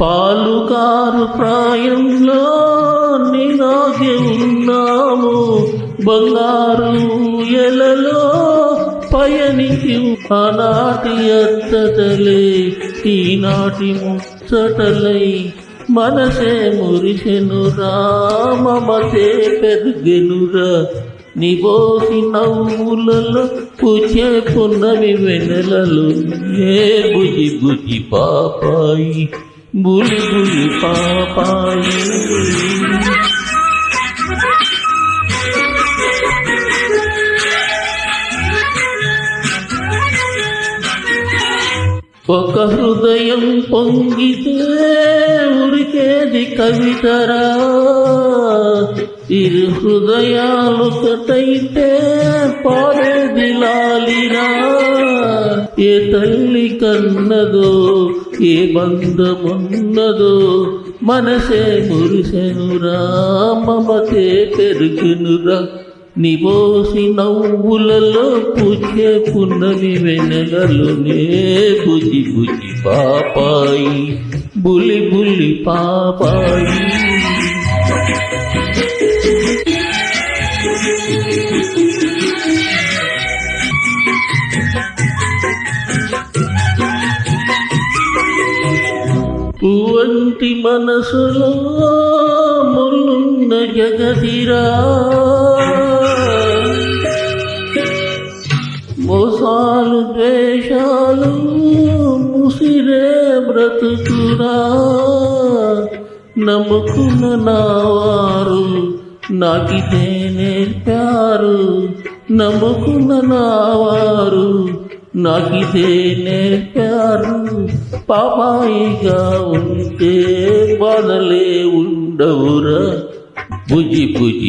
పాలుకారు ప్రాయంలో నినాగే ఉన్నాము. బంగారు ఎలలో పయనికి ఆనాటి అత్తటలే ఈనాటి ముచ్చటలై మనసే మురిసెను రామమతే పెరుగెనురా. నిబోసి నవ్వులలో పూచే పున్నమి వెన్నెలలో ఏ బుజి బుజి పాపాయి. బులి పాపాయి. ఒక హృదయం పొంగితే ఉరికేది కవితరా? ఇరు హృదయాలొకటైతే పాడేది లాలిరా. ఏ తల్లి కన్నదో ఏ బంధమున్నదో మనసే మురిసెనురా మమతే పెరుగునురా. నిబోసి నవ్వులలో పూచే పున్నమి వెనగలునే బుజి బుజి పాపాయి బులి బులి పాపాయి. పువ్వంటి మనసులో ముల్లున్న జగదిరా. మోసాలు ద్వేషాలు ముసిరే బ్రతుకురా. నమ్ముకున్న నావారు నాకితే నేర్పారు. నమ్ముకున్న నావారు నాకితే నేర్పారు. పాపాయిగా ఉంటే బాధలే ఉండవురా. బుజి బుజి